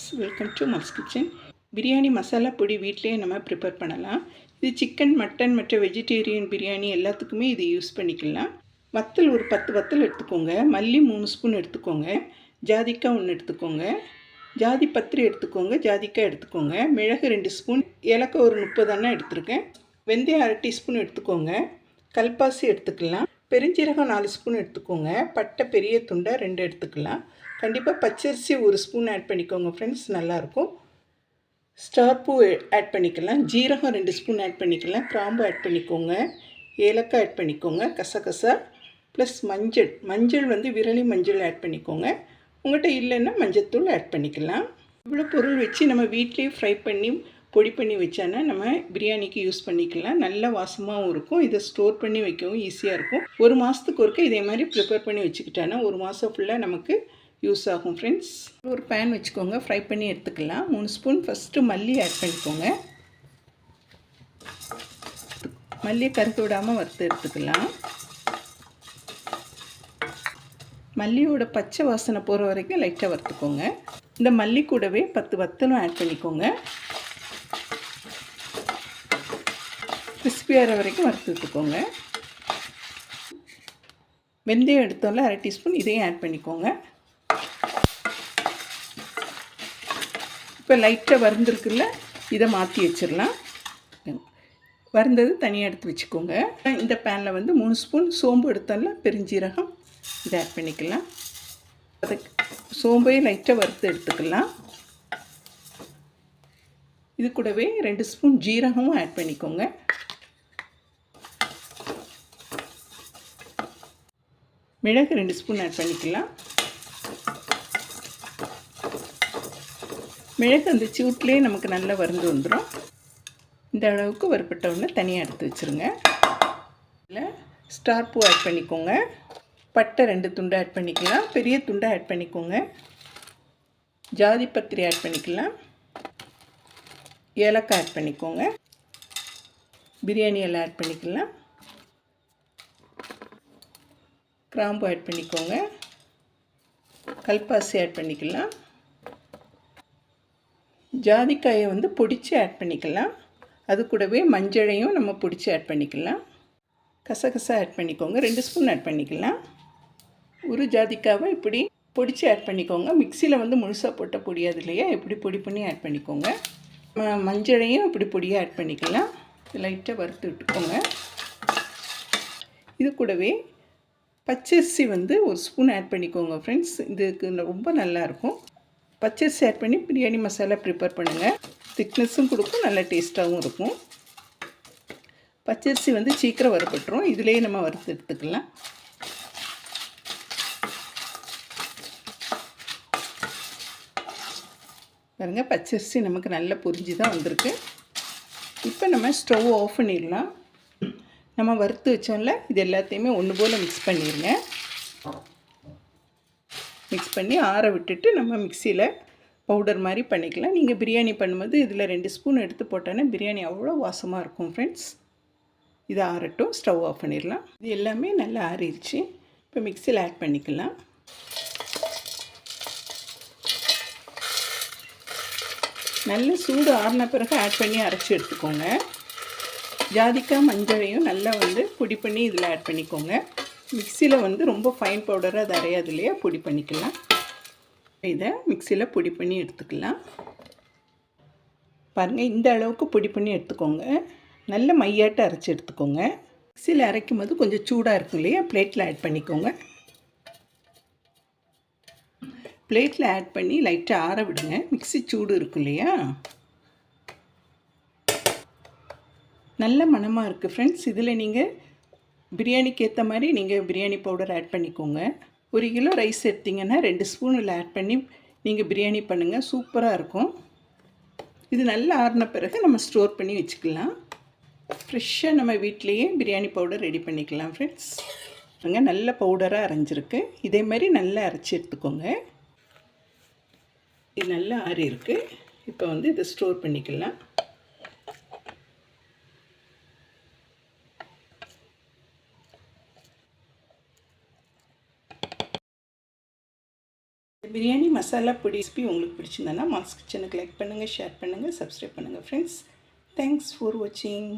Friends welcome to Mal's kitchen biryani masala பொடி வீட்லேயே நம்ம ப்ரிப்பேர் பண்ணலாம். இது சிக்கன் மட்டன் மற்ற வெஜிடேரியன் பிரியாணி எல்லாத்துக்குமே இது யூஸ் பண்ணிக்கலாம். வத்தல் ஒரு பத்து வத்தல் எடுத்துக்கோங்க. மல்லி மூணு ஸ்பூன் எடுத்துக்கோங்க. ஜாதிக்காய் ஒன்று எடுத்துக்கோங்க. ஜாதி பத்திரி எடுத்துக்கோங்க. ஜாதிக்காய் எடுத்துக்கோங்க. மிளகு ரெண்டு ஸ்பூன் ஏலக்காய் ஒரு முப்பது அண்ணா எடுத்துருக்கேன். வெந்தயம் அரை டீஸ்பூன் எடுத்துக்கோங்க. கல்பாசி எடுத்துக்கலாம். பெருஞ்சீரகம் நாலு ஸ்பூன் எடுத்துக்கோங்க. பட்டை பெரிய துண்டை ரெண்டு எடுத்துக்கலாம். கண்டிப்பாக பச்சரிசி ஒரு ஸ்பூன் ஆட் பண்ணிக்கோங்க ஃப்ரெண்ட்ஸ் நல்லாயிருக்கும். ஸ்டார் பூ ஆட் பண்ணிக்கலாம். ஜீரகம் ரெண்டு ஸ்பூன் ஆட் பண்ணிக்கலாம். கிராம்பு ஆட் பண்ணிக்கோங்க. ஏலக்காய் ஆட் பண்ணிக்கோங்க. கசகசா ப்ளஸ் மஞ்சள். மஞ்சள் வந்து விரலி மஞ்சள் ஆட் பண்ணிக்கோங்க. உங்கள்கிட்ட இல்லைன்னா மஞ்சத்தூள் ஆட் பண்ணிக்கலாம். இவ்வளோ பொருள் வச்சு நம்ம வீட்லேயே ஃப்ரை பண்ணி பொடி பண்ணி வச்சோன்னா நம்ம பிரியாணிக்கு யூஸ் பண்ணிக்கலாம். நல்ல வாசமாகவும் இருக்கும். இதை ஸ்டோர் பண்ணி வைக்கவும் ஈஸியாக இருக்கும். ஒரு மாதத்துக்கு ஒருக்க இதே மாதிரி ப்ரிப்பேர் பண்ணி வச்சுக்கிட்டோன்னா ஒரு மாதம் ஃபுல்லாக நமக்கு யூஸ் ஆகும் ஃப்ரெண்ட்ஸ் ஒரு பேன் வச்சுக்கோங்க. ஃப்ரை பண்ணி எடுத்துக்கலாம். மூணு ஸ்பூன் ஃபஸ்ட்டு மல்லி ஆட் பண்ணிக்கோங்க. மல்லியை கருத்து விடாமல் வறுத்து எடுத்துக்கலாம். மல்லியோட பச்சை வாசனை போகிற வரைக்கும் லைட்டாக வறுத்துக்கோங்க. இந்த மல்லி கூடவே பத்து வத்தலும் ஆட் பண்ணிக்கோங்க. கிறிஸ்பியாகிற வரைக்கும் வறுத்து விட்டுக்கோங்க. வெந்தயம் எடுத்தோம்ல அரை டீஸ்பூன் இதையும் ஆட் பண்ணிக்கோங்க. இப்போ லைட்டாக வறுந்துருக்குல்ல இதை மாற்றி வச்சிடலாம். வறுந்தது தனியாக எடுத்து வச்சுக்கோங்க. இந்த பேனில் வந்து மூணு ஸ்பூன் சோம்பு எடுத்தோம்ல பெருஞ்சீரகம் இதை ஆட் பண்ணிக்கலாம். அதுக்கு சோம்பையும் லைட்டாக வறுத்து எடுத்துக்கலாம். இது கூடவே ரெண்டு ஸ்பூன் ஜீரகமும் ஆட் பண்ணிக்கோங்க. மிளகு ரெண்டு ஸ்பூன் ஆட் பண்ணிக்கலாம். மிளகு அந்த சூட்லேயே நமக்கு நல்லா வறுந்து வந்துடும் இந்த அளவுக்கு வறுப்பட்டவுடனே தனியாக எடுத்து வச்சுருங்க. இதில் ஸ்டார் பூ ஆட் பண்ணிக்கோங்க. பட்டை ரெண்டு துண்டு ஆட் பண்ணிக்கலாம். பெரிய துண்டை ஆட் பண்ணிக்கோங்க. ஜாதி பத்திரி ஆட் பண்ணிக்கலாம். ஏலக்காய் ஆட் பண்ணிக்கோங்க. பிரியாணி எல்லாம் ஆட் பண்ணிக்கலாம். கிராம்பு ஆட் பண்ணிக்கோங்க. கல்பாசி ஆட் பண்ணிக்கலாம். ஜாதிக்காயை வந்து பொடித்து ஆட் பண்ணிக்கலாம். அது கூடவே மஞ்சளையும் நம்ம பிடிச்சி ஆட் பண்ணிக்கலாம். கசகசா ஆட் பண்ணிக்கோங்க. ரெண்டு ஸ்பூன் ஆட் பண்ணிக்கலாம். ஒரு ஜாதிக்காவை இப்படி பொடிச்சு ஆட் பண்ணிக்கோங்க. மிக்சியில் வந்து முழுசாக போட்ட பொடியாது இல்லையா? இப்படி பொடி பண்ணி ஆட் பண்ணிக்கோங்க. மஞ்சளையும் இப்படி பொடியாக ஆட் பண்ணிக்கலாம். லைட்டாக வறுத்து விட்டுக்கோங்க. இது கூடவே பச்சரிசி வந்து ஒரு ஸ்பூன் ஆட் பண்ணிக்கோங்க ஃப்ரெண்ட்ஸ் இதுக்கு ரொம்ப நல்லாயிருக்கும் பச்சரிசி ஆட் பண்ணி பிரியாணி மசாலா ப்ரிப்பேர் பண்ணுங்கள் திக்னஸும் கொடுக்கும் நல்ல டேஸ்ட்டாகவும் இருக்கும். பச்சரிசி வந்து சீக்கிரம் வரப்பட்டுரும் இதுலேயே நம்ம வறுத்து எடுத்துக்கலாம். பாருங்கள் பச்சரிசி நமக்கு நல்லா புரிஞ்சு தான் வந்திருக்கு. இப்போ நம்ம ஸ்டவ் ஆஃப் பண்ணிடலாம். நம்ம வறுத்து வச்சோம்ல இது எல்லாத்தையுமே ஒன்று போல் மிக்ஸ் பண்ணிடுங்க மிக்ஸ் பண்ணி ஆற விட்டுட்டு நம்ம மிக்சியில் பவுடர் மாதிரி பண்ணிக்கலாம். நீங்கள் பிரியாணி பண்ணும்போது இதில் ரெண்டு ஸ்பூன் எடுத்து போட்டோன்னா பிரியாணி அவ்வளோ வாசமாக இருக்கும் ஃப்ரெண்ட்ஸ் இது ஆறட்டும் ஸ்டவ் ஆஃப் பண்ணிடலாம். இது எல்லாமே நல்லா ஆறிடுச்சு. இப்போ மிக்சியில் ஆட் பண்ணிக்கலாம். நல்ல சூடு ஆறின பிறகு ஆட் பண்ணி அரைச்சி எடுத்துக்கோங்க. ஜாதிக்காய் மஞ்சளையும் நல்லா வந்து பொடி பண்ணி இதில் ஆட் பண்ணிக்கோங்க. மிக்சியில் வந்து ரொம்ப ஃபைன் பவுடராக அது அரையாது இல்லையா? பொடி பண்ணிக்கலாம். இதை மிக்சியில் பொடி பண்ணி எடுத்துக்கலாம். பாருங்கள் இந்த அளவுக்கு பொடி பண்ணி எடுத்துக்கோங்க. நல்ல மையாட்டை அரைச்சி எடுத்துக்கோங்க. மிக்சியில் அரைக்கும் போது கொஞ்சம் சூடாக இருக்கும் இல்லையா? பிளேட்டில் ஆட் பண்ணிக்கோங்க. பிளேட்டில் ஆட் பண்ணி லைட்டாக ஆற விடுங்க. மிக்ஸி சூடு இருக்கும் இல்லையா? நல்ல மணமாக இருக்குது ஃப்ரெண்ட்ஸ் இதில் நீங்கள் பிரியாணிக்கு ஏற்ற மாதிரி நீங்கள் பிரியாணி பவுடர் ஆட் பண்ணிக்கோங்க. ஒரு கிலோ ரைஸ் எடுத்திங்கன்னா ரெண்டு ஸ்பூன் இதில் ஆட் பண்ணி நீங்கள் பிரியாணி பண்ணுங்கள் சூப்பராக இருக்கும். இது நல்லா ஆறின பிறகு நம்ம ஸ்டோர் பண்ணி வச்சுக்கலாம். ஃப்ரெஷ்ஷாக நம்ம வீட்லேயே பிரியாணி பவுடர் ரெடி பண்ணிக்கலாம் ஃப்ரெண்ட்ஸ் பாருங்க நல்ல பவுடராக அரைஞ்சிருக்கு. இதே மாதிரி நல்லா அரைச்சி எடுத்துக்கோங்க. இது நல்லா ஆறி இருக்குது இப்போ வந்து இதை ஸ்டோர் பண்ணிக்கலாம். பிரியாணி மசாலா பொடி ரெசிபி உங்களுக்கு பிடிச்சிருந்தேன்னா மாஸ் கிச்சனுக்கு லைக் பண்ணுங்கள் ஷேர் பண்ணுங்கள் சப்ஸ்கிரைப் பண்ணுங்கள் ஃப்ரெண்ட்ஸ் தேங்க்ஸ் ஃபார் வாட்சிங்